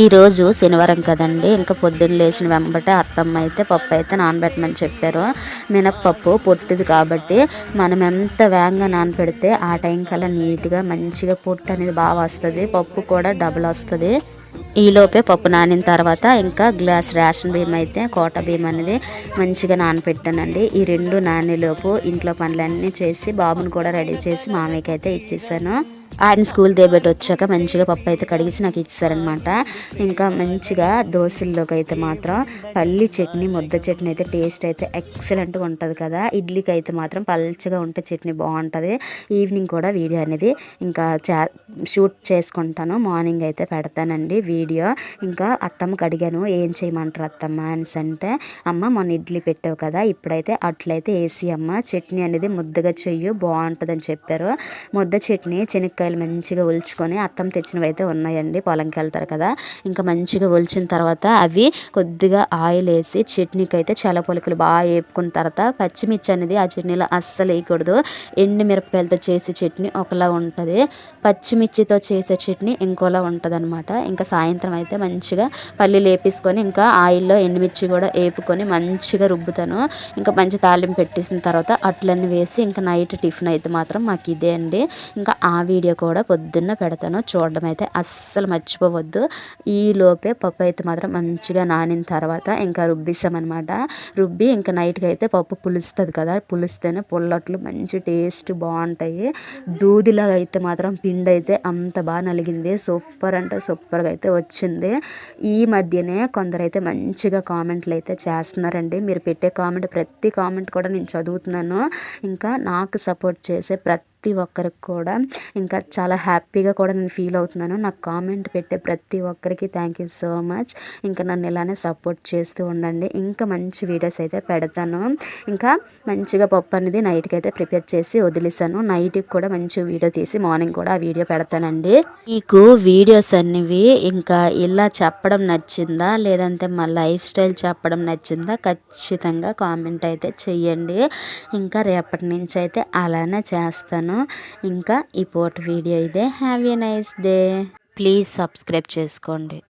ఈరోజు శనివారం కదండి. ఇంకా పొద్దున్న లేచిన వెంబటే అత్తమ్మ అయితే పప్పు అయితే నానబెట్టమని చెప్పారు. మినప్పప్పు పొట్టిది కాబట్టి మనం ఎంత వేగంగా నానబెడితే ఆ టైం కల్లా నీట్గా మంచిగా పొట్టు అనేది బాగా వస్తుంది. పప్పు కూడా డబుల్ వస్తుంది. ఈలోపే పప్పు నానిన తర్వాత ఇంకా గ్లాస్ రేషన్ బియ్యం అయితే కోట బియ్యం అనేది మంచిగా నానపెట్టానండి ఈ రెండు నానేలోపు ఇంట్లో పనులన్నీ చేసి బాబుని కూడా రెడీ చేసి మామయ్యకి అయితే ఇచ్చేసాను. ఆయన స్కూల్ దేబెట్టి వచ్చాక మంచిగా పప్పు అయితే కడిగేసి నాకు ఇచ్చారనమాట ఇంకా మంచిగా దోశల్లోకి అయితే మాత్రం పల్లి చట్నీ ముద్ద చట్నీ అయితే టేస్ట్ అయితే ఎక్సలెంట్గా ఉంటుంది కదా. ఇడ్లీకి అయితే మాత్రం పల్చగా ఉంటే చట్నీ బాగుంటుంది. ఈవినింగ్ కూడా వీడియో అనేది ఇంకా చా షూట్ చేసుకుంటాను. మార్నింగ్ అయితే పెడతానండి వీడియో. ఇంకా అత్తమ్మకి అడిగాను ఏం చేయమంటారు అత్తమ్మ? అనేసి అంటే అమ్మ మొన్న ఇడ్లీ పెట్టావు కదా ఇప్పుడైతే అట్లయితే వేసి అమ్మ చట్నీ అనేది ముద్దగా చెయ్యి బాగుంటుందని చెప్పారు. ముద్ద చట్నీ శనక్కాయలు మంచిగా ఒలుచుకొని అత్తం తెచ్చినవి అయితే ఉన్నాయండి. పొలంకి వెళ్తారు కదా. ఇంకా మంచిగా ఒలిచిన తర్వాత అవి కొద్దిగా ఆయిల్ వేసి చట్నీకి అయితే చాలా పొలకలు బాగా వేపుకున్న తర్వాత పచ్చిమిర్చి అనేది ఆ చట్నీలో అస్సలు వేయకూడదు. ఎండు మిరపకాయలతో చేసే చట్నీ ఒకలా ఉంటుంది. పచ్చిమిర్చితో చేసే చట్నీ ఇంకోలా ఉంటుంది అనమాట ఇంకా సాయంత్రం అయితే మంచిగా పల్లీలు వేపేసుకొని ఇంకా ఆయిల్లో ఎండుమిర్చి కూడా వేపుకొని మంచిగా రుబ్బుతాను. ఇంకా మంచి తాళింపు పెట్టేసిన తర్వాత అట్లన్నీ వేసి ఇంకా నైట్ టిఫిన్ అయితే మాత్రం మాకు ఇదే అండి. ఇంకా ఆ వీడియో కూడా పొద్దున్న పెడతాను. చూడడం అయితే అస్సలు మర్చిపోవద్దు. ఈ లోపే పప్పు అయితే మాత్రం మంచిగా నానిన తర్వాత ఇంకా రుబ్బిస్తామన్నమాట. రుబ్బి ఇంకా నైట్కి అయితే పప్పు పులుస్తుంది కదా పులిస్తేనే పుల్లట్లు మంచి టేస్ట్ బాగుంటాయి. దూదిలాగా అయితే మాత్రం పిండి అయితే అంత బాగా నలిగింది. సూపర్ అంటే సూపర్గా అయితే వచ్చింది. ఈ మధ్యనే కొందరైతే మంచిగా కామెంట్లు అయితే చేస్తున్నారండి. మీరు పెట్టే కామెంట్ ప్రతి కామెంట్ కూడా నేను చదువుతున్నాను. ఇంకా నాకు సపోర్ట్ చేసే ప్రతి ప్రతి ఒక్కరికి కూడా ఇంకా చాలా హ్యాపీగా కూడా నేను ఫీల్ అవుతున్నాను. నాకు కామెంట్ పెట్టే ప్రతి ఒక్కరికి థ్యాంక్ యూ సో మచ్ ఇంకా నన్ను ఇలానే సపోర్ట్ చేస్తూ ఉండండి. ఇంకా మంచి వీడియోస్ అయితే పెడతాను. ఇంకా మంచిగా పప్పు అనేది నైట్కి అయితే ప్రిపేర్ చేసి వదిలేసాను నైట్కి కూడా మంచి వీడియో తీసి మార్నింగ్ కూడా ఆ వీడియో పెడతానండి. మీకు వీడియోస్ అనేవి ఇంకా ఇలా చెప్పడం నచ్చిందా? లేదంటే మా లైఫ్ స్టైల్ చెప్పడం నచ్చిందా? ఖచ్చితంగా కామెంట్ అయితే చెయ్యండి. ఇంకా రేపటి నుంచి అయితే అలానే చేస్తాను. ఇంకా ఈ పోట్ వీడియో ఇదే. Have a nice day please subscribe చేసుకోండి.